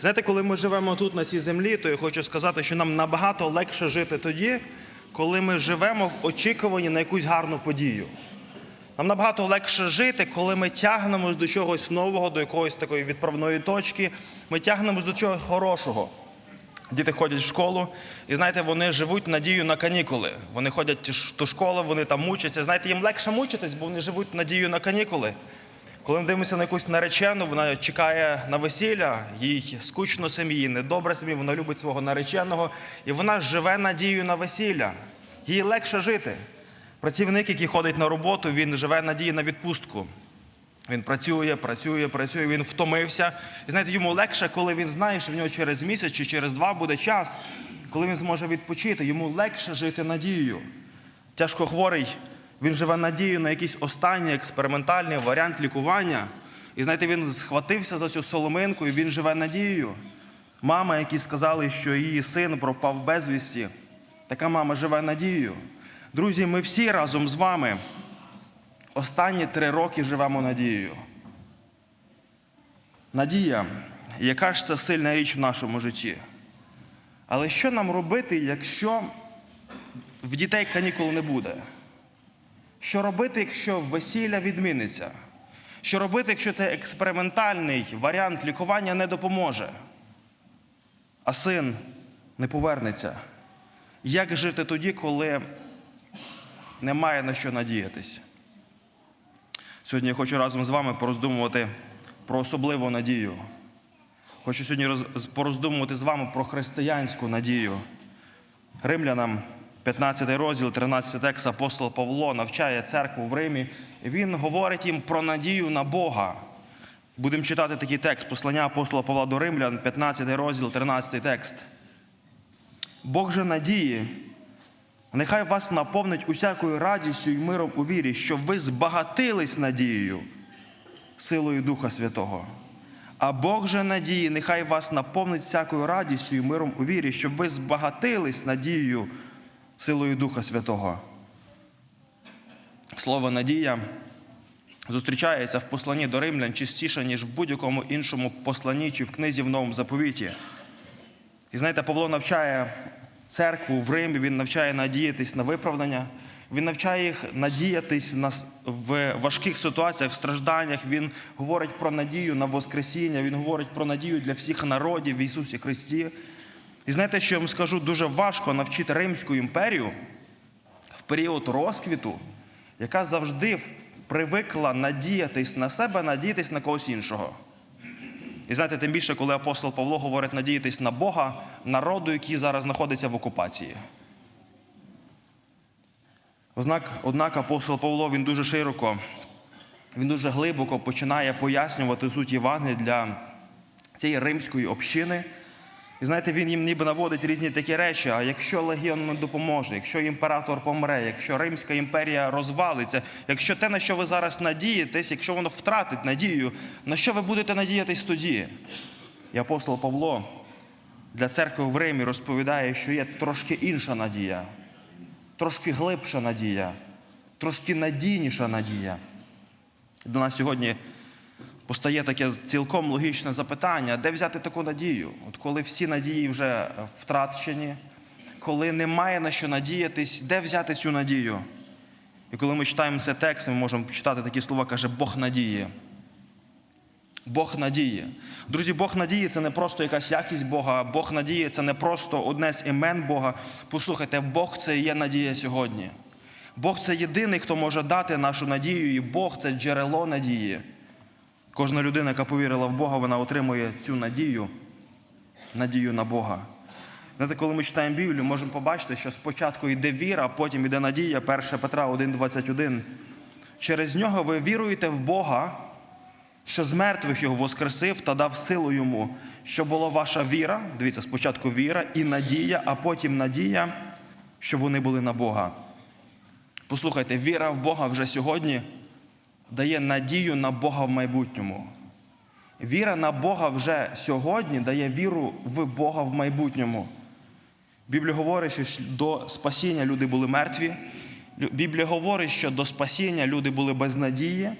Знаєте, коли ми живемо тут на цій землі, то я хочу сказати, що нам набагато легше жити тоді, коли ми живемо в очікуванні на якусь гарну подію. Нам набагато легше жити, коли ми тягнемось до чогось нового, до якоїсь такої відправної точки. Ми тягнемось до чогось хорошого. Діти ходять в школу, і знаєте, вони живуть надією на канікули. Вони ходять в ту школу, вони там мучаться. Знаєте, їм легше мучитись, бо вони живуть надією на канікули. Коли ми дивимося на якусь наречену, вона чекає на весілля, їй скучно сім'ї, недобре сім'ї, вона любить свого нареченого, і вона живе надією на весілля. Їй легше жити. Працівник, який ходить на роботу, він живе надією на відпустку. Він працює, працює, працює, він втомився. І знаєте, йому легше, коли він знає, що в нього через місяць чи через два буде час, коли він зможе відпочити. Йому легше жити надією. Тяжко хворий, він живе надією на якийсь останній експериментальний варіант лікування. І знаєте, він схватився за цю соломинку і він живе надією. Мама, які сказали, що її син пропав безвісті, така мама живе надією. Друзі, ми всі разом з вами останні три роки живемо надією. Надія, яка ж це сильна річ в нашому житті. Але що нам робити, якщо в дітей канікул не буде? Що робити, якщо весілля відміниться? Що робити, якщо цей експериментальний варіант лікування не допоможе, а син не повернеться? Як жити тоді, коли немає на що надіятись? Сьогодні я хочу разом з вами пороздумувати про особливу надію. Хочу сьогодні пороздумувати з вами про християнську надію. Римлянам 15 розділ, 13 текст апостол Павло навчає церкву в Римі. Він говорить їм про надію на Бога. Будемо читати такий текст послання апостола Павла до Римлян, 15 розділ, 13 текст. Бог же надії, нехай вас наповнить усякою радістю і миром у вірі, щоб ви збагатились надією, силою Духа Святого. А Бог же надії, нехай вас наповнить всякою радістю і миром у вірі, щоб ви збагатились надією, силою Духа Святого. Слово надія зустрічається в посланні до римлян частіше, ніж в будь-якому іншому посланні чи в книзі в Новому заповіті. І знаєте, Павло навчає церкву в Римі, він навчає надіятись на виправдання, він навчає їх надіятись на, в важких ситуаціях, в стражданнях. Він говорить про надію на Воскресіння, він говорить про надію для всіх народів в Ісусі Христі. І знаєте, що я вам скажу, дуже важко навчити Римську імперію в період розквіту, яка завжди привикла надіятись на себе, надіятись на когось іншого. І знаєте, тим більше, коли апостол Павло говорить надіятись на Бога, народу, який зараз знаходиться в окупації. Однак, однак апостол Павло він дуже широко, він дуже глибоко починає пояснювати суть Євангелія для цієї римської общини. І знаєте, він їм ніби наводить різні такі речі. А якщо легіон не допоможе, якщо імператор помре, якщо Римська імперія розвалиться, якщо те, на що ви зараз надієтесь, якщо воно втратить надію, на що ви будете надіятись тоді? І апостол Павло для церкви в Римі розповідає, що є трошки інша надія, трошки глибша надія, трошки надійніша надія. До нас сьогодні постає таке цілком логічне запитання, де взяти таку надію? От коли всі надії вже втрачені, коли немає на що надіятись, де взяти цю надію? І коли ми читаємо цей текст, ми можемо читати такі слова, каже Бог надіє. Бог надіє. Друзі, Бог надіє це не просто якась якість Бога, Бог надіє це не просто одне з імен Бога. Послухайте, Бог це є надія сьогодні. Бог це єдиний, хто може дати нашу надію, і Бог це джерело надії. Кожна людина, яка повірила в Бога, вона отримує цю надію, надію на Бога. Знаєте, коли ми читаємо Біблію, можемо побачити, що спочатку йде віра, а потім йде надія, 1 Петра 1,21. Через нього ви віруєте в Бога, що з мертвих його воскресив та дав силу йому, що була ваша віра. Дивіться, спочатку віра і надія, а потім надія, що вони були на Бога. Послухайте, віра в Бога вже сьогодні дає надію на Бога в майбутньому. Віра на Бога вже сьогодні дає віру в Бога в майбутньому. Біблія говорить, що до спасіння люди були мертві. Біблія говорить, що до спасіння люди були без надії.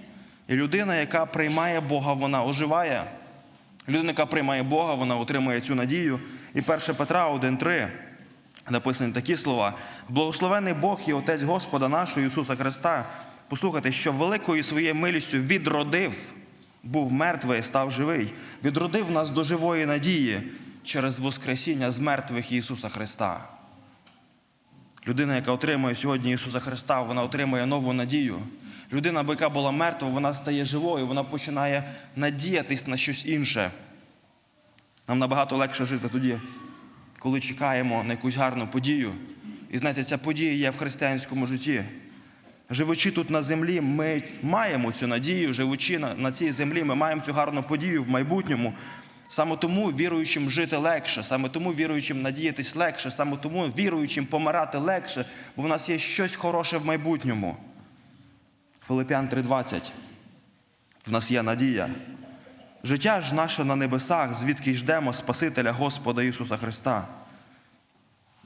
І людина, яка приймає Бога, вона оживає. Людина, яка приймає Бога, вона отримує цю надію. І 1 Петра 1,3 написані такі слова: Благословений Бог і Отець Господа нашого Ісуса Христа. Послухайте, що великою своєю милістю відродив, був мертвий, став живий, відродив нас до живої надії через Воскресіння з мертвих Ісуса Христа. Людина, яка отримує сьогодні Ісуса Христа, вона отримує нову надію. Людина, яка була мертва, вона стає живою, вона починає надіятись на щось інше. Нам набагато легше жити тоді, коли чекаємо на якусь гарну подію. І знаєте, ця подія є в християнському житті. Живучи тут на землі, ми маємо цю надію, живучи на, на цій землі, ми маємо цю гарну подію в майбутньому. Саме тому віруючим жити легше, саме тому віруючим надіятись легше, саме тому віруючим помирати легше, бо в нас є щось хороше в майбутньому. Филип'ян 3:20. В нас є надія. Життя ж наше на небесах, звідки ждемо Спасителя Господа Ісуса Христа.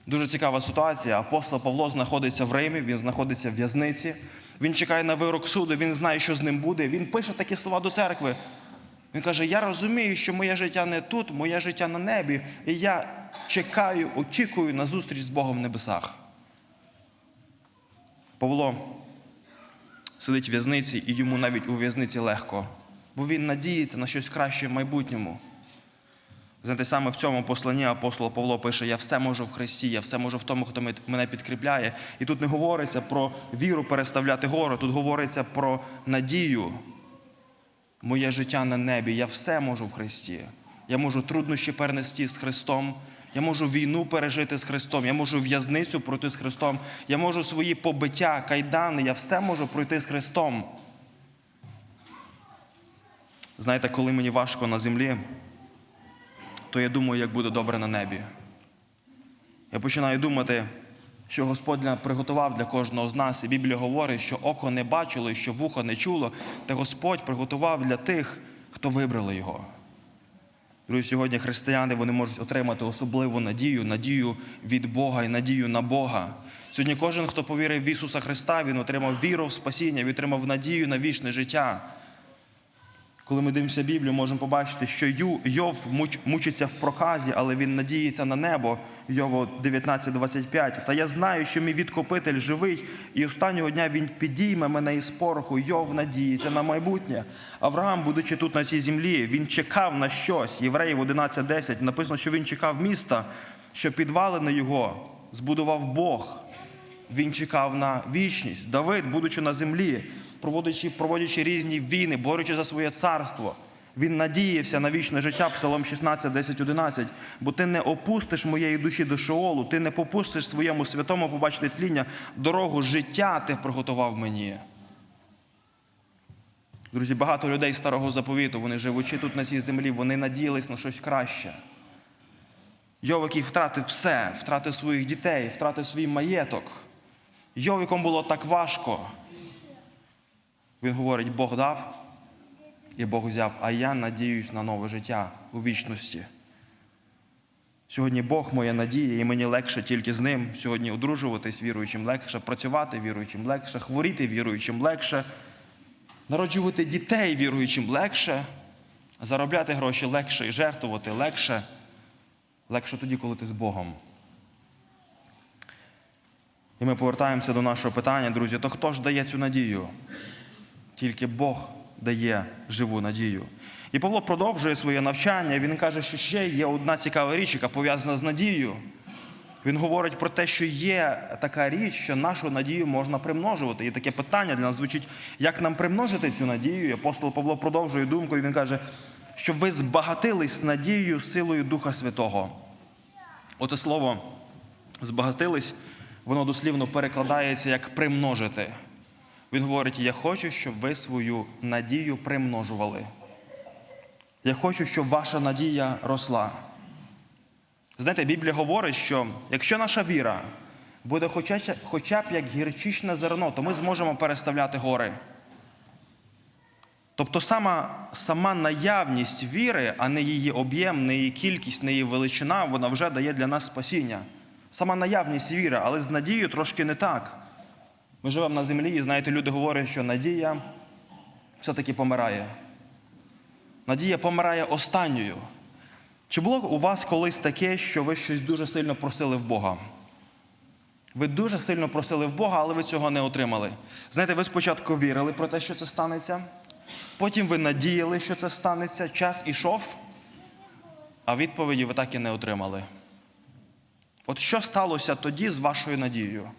Дуже цікава ситуація. Апостол Павло знаходиться в Римі, він знаходиться в в'язниці, він чекає на вирок суду, він знає, що з ним буде. Він пише такі слова до церкви. Він каже: Я розумію, що моє життя не тут, моє життя на небі, і я чекаю, очікую на зустріч з Богом в небесах. Павло сидить в в'язниці, і йому навіть у в'язниці легко, бо він надіється на щось краще в майбутньому. Знаєте, саме в цьому посланні апостол Павло пише: Я все можу в Христі, я все можу в тому, хто мене підкріпляє. І тут не говориться про віру переставляти гору, тут говориться про надію. Моє життя на небі, я все можу в Христі. Я можу труднощі перенести з Христом, я можу війну пережити з Христом, я можу в'язницю пройти з Христом, я можу свої побиття, кайдани, я все можу пройти з Христом. Знаєте, коли мені важко на землі, то я думаю, як буде добре на небі. Я починаю думати, що Господь приготував для кожного з нас, і Біблія говорить, що око не бачило, і що вухо не чуло, та Господь приготував для тих, хто вибрали його. Друзі, сьогодні християни вони можуть отримати особливу надію, надію від Бога і надію на Бога. Сьогодні кожен, хто повірив в Ісуса Христа, він отримав віру в спасіння, він отримав надію на вічне життя. Коли ми дивимося Біблію, можемо побачити, що Йов мучиться в проказі, але він надіється на небо. Йово 19.25. Та я знаю, що мій відкупитель живий, і останнього дня він підійме мене із пороху. Йов надіється на майбутнє. Авраам, будучи тут на цій землі, він чекав на щось. Євреїв 11.10 написано, що він чекав міста, що підвалини його збудував Бог. Він чекав на вічність. Давид, будучи на землі, проводячи, проводячи різні війни, борючи за своє царство. Він надіявся на вічне життя, Псалом 16, 10, 11. Бо ти не опустиш моєї душі до Шеолу, ти не попустиш своєму святому побачити тління, дорогу життя ти приготував мені. Друзі, багато людей старого заповіту, вони живучи тут на цій землі, вони надіялись на щось краще. Йов, втратив все, втратив своїх дітей, втратив свій маєток. Йов, якому було так важко. Він говорить, Бог дав і Бог взяв, а я надіюсь на нове життя у вічності. Сьогодні Бог моя надія, і мені легше тільки з ним. Сьогодні одружуватись віруючим легше, працювати віруючим легше, хворіти віруючим легше, народжувати дітей віруючим легше, заробляти гроші легше і жертвувати легше. Легше тоді, коли ти з Богом. І ми повертаємося до нашого питання, друзі. То хто ж дає цю надію? Тільки Бог дає живу надію. І Павло продовжує своє навчання. Він каже, що ще є одна цікава річ, яка пов'язана з надією. Він говорить про те, що є така річ, що нашу надію можна примножувати. І таке питання для нас звучить, як нам примножити цю надію. І апостол Павло продовжує думку, і він каже, щоб ви збагатились надією силою Духа Святого. Оте слово збагатились, воно дослівно перекладається як примножити. Він говорить: я хочу, щоб ви свою надію примножували. Я хочу, щоб ваша надія росла. Знаєте, Біблія говорить, що якщо наша віра буде хоча, б як гірчичне зерно, то ми зможемо переставляти гори. Тобто сама сама наявність віри, а не її об'єм, не її кількість, не її величина, вона вже дає для нас спасіння. Сама наявність віри, але з надією трошки не так. Ми живемо на землі, і знаєте, люди говорять, що надія все-таки помирає. Надія помирає останньою. Чи було у вас колись таке, що ви щось дуже сильно просили в Бога? Ви дуже сильно просили в Бога, але ви цього не отримали. Знаєте, ви спочатку вірили про те, що це станеться, потім ви надіяли, що це станеться, час ішов, а відповіді ви так і не отримали. От що сталося тоді з вашою надією?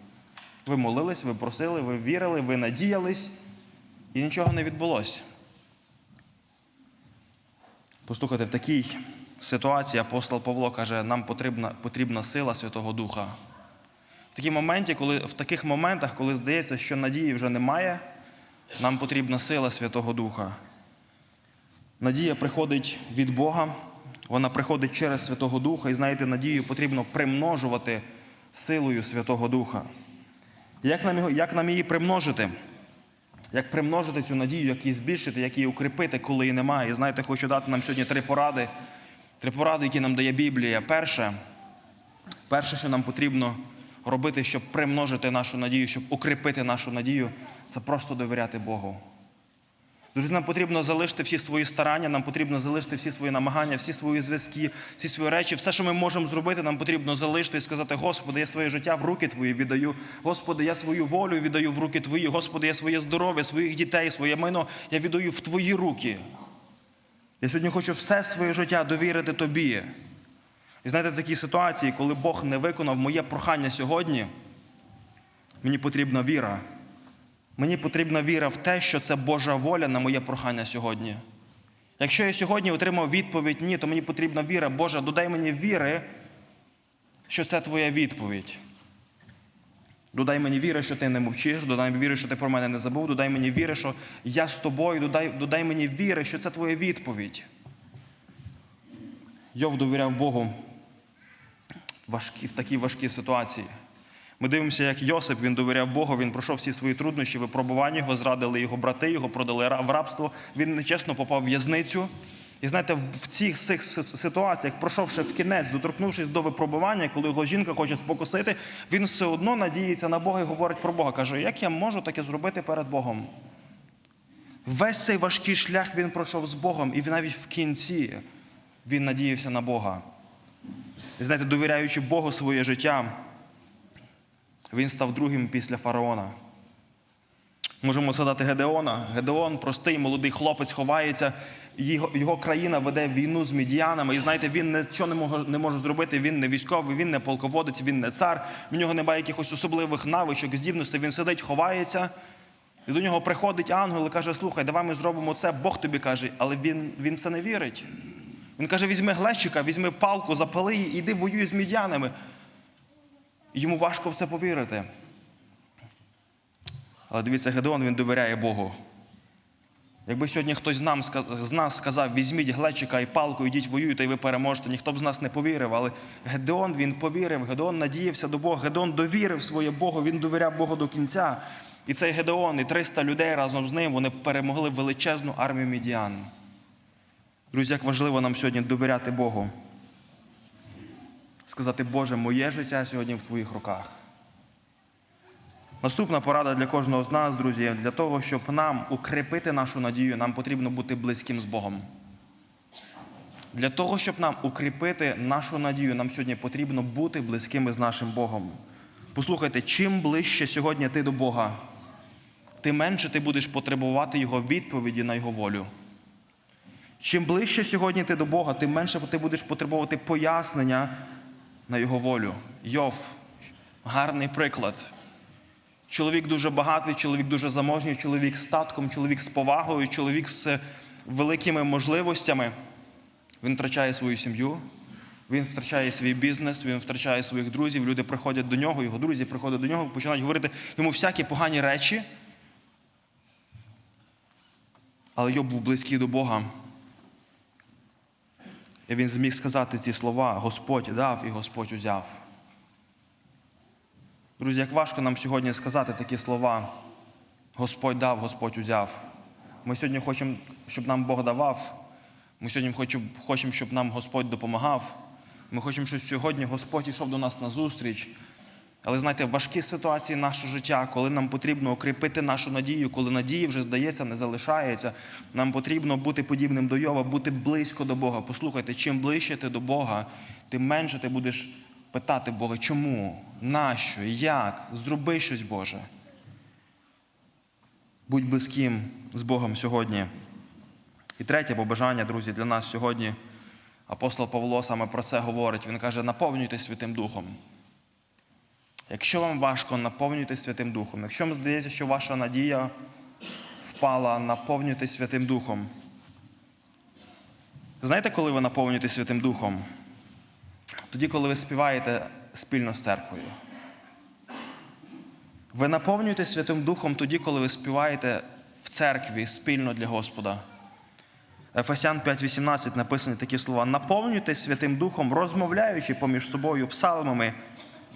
Ви молились, ви просили, ви вірили, ви надіялись, і нічого не відбулося. Послухайте, в такій ситуації апостол Павло каже, нам потрібна, потрібна сила Святого Духа. В такій моменті, коли, в таких моментах, коли здається, що надії вже немає, нам потрібна сила Святого Духа. Надія приходить від Бога, вона приходить через Святого Духа, і знаєте, надію потрібно примножувати силою Святого Духа. Як нам, як нам її примножити? Як примножити цю надію, як її збільшити, як її укріпити, коли її немає? І знаєте, хочу дати нам сьогодні три поради. Три поради, які нам дає Біблія. Перше, перше, що нам потрібно робити, щоб примножити нашу надію, щоб укріпити нашу надію, це просто довіряти Богу. Друзі, нам потрібно залишити всі свої старання, нам потрібно залишити всі свої намагання, всі свої зв'язки, всі свої речі, все, що ми можемо зробити, нам потрібно залишити і сказати: Господи, я своє життя в руки Твої віддаю. Господи, я свою волю віддаю в руки Твої. Господи, я своє здоров'я, своїх дітей, своє майно я віддаю в Твої руки. Я сьогодні хочу все своє життя довірити Тобі. І знаєте, в такій ситуації, коли Бог не виконав моє прохання сьогодні, мені потрібна віра. Мені потрібна віра в те, що це Божа воля на моє прохання сьогодні. Якщо я сьогодні отримав відповідь ні, то мені потрібна віра. Боже, додай мені віри, що це твоя відповідь. Додай мені віри, що ти не мовчиш, додай мені віри, що ти про мене не забув, додай мені віри, що я з тобою, додай, додай мені віри, що це твоя відповідь. Йов довіряв Богу в такій важкій ситуації. Ми дивимося, як Йосип він довіряв Богу, він пройшов всі свої труднощі, випробування його, зрадили його брати, його продали в рабство. Він нечесно попав в в'язницю. І знаєте, в цих цих ситуаціях, пройшовши в кінець, доторкнувшись до випробування, коли його жінка хоче спокусити, він все одно надіється на Бога і говорить про Бога. Каже, як я можу таке зробити перед Богом? Весь цей важкий шлях він пройшов з Богом, і навіть в кінці він надіявся на Бога. І знаєте, довіряючи Богу своє життя, він став другим після фараона. Можемо згадати Гедеона. Гедеон, простий молодий хлопець, ховається, його, його країна веде війну з медіанами. І знаєте, він нічого не може, не може зробити. Він не військовий, він не полководець, він не цар. В нього немає якихось особливих навичок, здібностей. Він сидить, ховається. І до нього приходить ангел і каже: Слухай, давай ми зробимо це. Бог тобі каже, але він, він це не вірить. Він каже: візьми глечика, візьми палку, запали її, іди воюй з медіанами. Йому важко в це повірити. Але дивіться, Гедеон він довіряє Богу. Якби сьогодні хтось з нас сказав, візьміть глечика і палку, йдіть воюйте, і ви переможете, ніхто б з нас не повірив. Але Гедеон він повірив, Гедеон надіявся до Бога, Гедеон довірив своє Богу, він довіряв Богу до кінця. І цей Гедеон, і 300 людей разом з ним вони перемогли величезну армію мідіан. Друзі, як важливо нам сьогодні довіряти Богу. Сказати, Боже, моє життя сьогодні в Твоїх руках. Наступна порада для кожного з нас, друзі, для того, щоб нам укріпити нашу надію, нам потрібно бути близьким з Богом. Для того, щоб нам укріпити нашу надію, нам сьогодні потрібно бути близькими з нашим Богом. Послухайте, чим ближче сьогодні ти до Бога, тим менше ти будеш потребувати Його відповіді на Його волю. Чим ближче сьогодні ти до Бога, тим менше ти будеш потребувати пояснення на Його волю. Йов, гарний приклад. Чоловік дуже багатий, чоловік дуже заможній, чоловік з статком, чоловік з повагою, чоловік з великими можливостями. Він втрачає свою сім'ю, він втрачає свій бізнес, він втрачає своїх друзів. Люди приходять до нього, його друзі приходять до нього, починають говорити йому всякі погані речі. Але Йоб був близький до Бога. І він зміг сказати ці слова: Господь дав і Господь узяв. Друзі, як важко нам сьогодні сказати такі слова. Господь дав, Господь узяв. Ми сьогодні хочемо, щоб нам Бог давав. Ми сьогодні хочемо, щоб нам Господь допомагав. Ми хочемо, щоб сьогодні Господь йшов до нас на зустріч. Але знаєте, важкі ситуації нашого життя, коли нам потрібно укріпити нашу надію, коли надії вже здається, не залишається, нам потрібно бути подібним до Йова, бути близько до Бога. Послухайте, чим ближче ти до Бога, тим менше ти будеш питати Бога, чому, нащо, як, зроби щось Боже. Будь близьким з Богом сьогодні. І третє побажання, друзі, для нас сьогодні. Апостол Павло саме про це говорить. Він каже: наповнюйтесь Святим Духом. Якщо вам важко, наповнюйтесь Святим Духом. Якщо вам здається, що ваша надія впала, наповнюйтесь Святим Духом. Знаєте, коли ви наповнюєтесь Святим Духом? Тоді, коли ви співаєте спільно з церквою. Ви наповнюєтесь Святим Духом тоді, коли ви співаєте в церкві спільно для Господа. Ефесян 5.18 написані такі слова: наповнюйтесь Святим Духом, розмовляючи поміж собою псалмами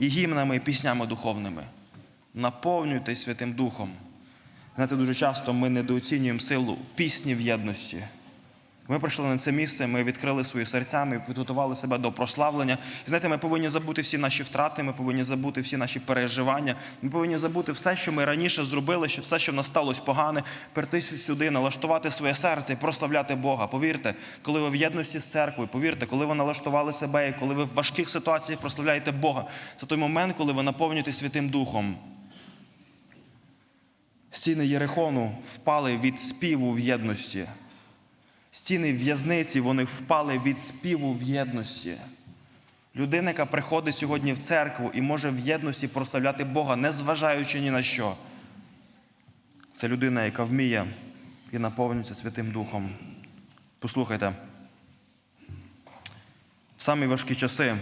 і гімнами, і піснями духовними. Наповнюйтесь Святим Духом. Знаєте, дуже часто ми недооцінюємо силу пісні в єдності. Ми прийшли на це місце, ми відкрили свої серця, ми підготували себе до прославлення. І знаєте, ми повинні забути всі наші втрати, ми повинні забути всі наші переживання. Ми повинні забути все, що ми раніше зробили, що все, що в нас сталося погане, прийти сюди, налаштувати своє серце і прославляти Бога. Повірте, коли ви в єдності з церквою, повірте, коли ви налаштували себе і коли ви в важких ситуаціях прославляєте Бога, це той момент, коли ви наповнюєте Святим Духом. Стіни Єрихону впали від співу в єдності. Стіни в'язниці вони впали від співу в єдності. Людина, яка приходить сьогодні в церкву і може в єдності прославляти Бога, незважаючи ні на що. Це людина, яка вміє і наповнюється Святим Духом. Послухайте, в самі важкі часи,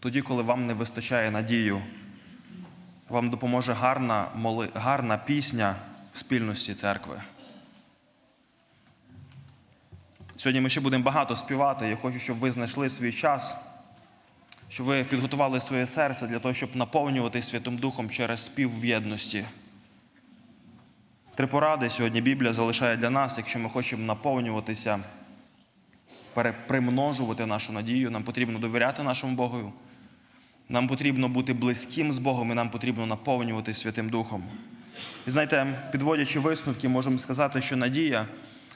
тоді, коли вам не вистачає надію, вам допоможе гарна, моли... гарна пісня в спільності церкви. Сьогодні ми ще будемо багато співати. Я хочу, щоб ви знайшли свій час, щоб ви підготували своє серце для того, щоб наповнювати Святим Духом через спів в єдності. Три поради сьогодні Біблія залишає для нас, якщо ми хочемо наповнюватися, примножувати нашу надію, нам потрібно довіряти нашому Богу. Нам потрібно бути близьким з Богом і нам потрібно наповнювати Святим Духом. І знаєте, підводячи висновки, можемо сказати, що надія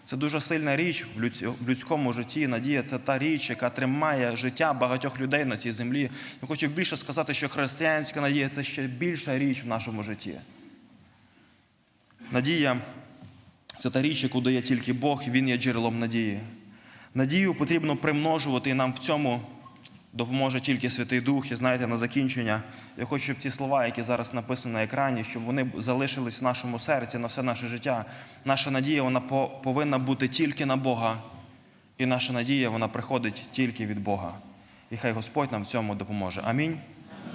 це дуже сильна річ в людському житті. Надія це та річ, яка тримає життя багатьох людей на цій землі. Я хочу більше сказати, що християнська надія це ще більша річ в нашому житті. Надія це та річ, яку дає тільки Бог, Він є джерелом надії. Надію потрібно примножувати, і нам в цьому допоможе тільки Святий Дух. І знаєте, на закінчення я хочу, щоб ці слова, які зараз написані на екрані, щоб вони залишились в нашому серці на все наше життя. Наша надія вона повинна бути тільки на Бога. І наша надія вона приходить тільки від Бога. І хай Господь нам в цьому допоможе. Амінь.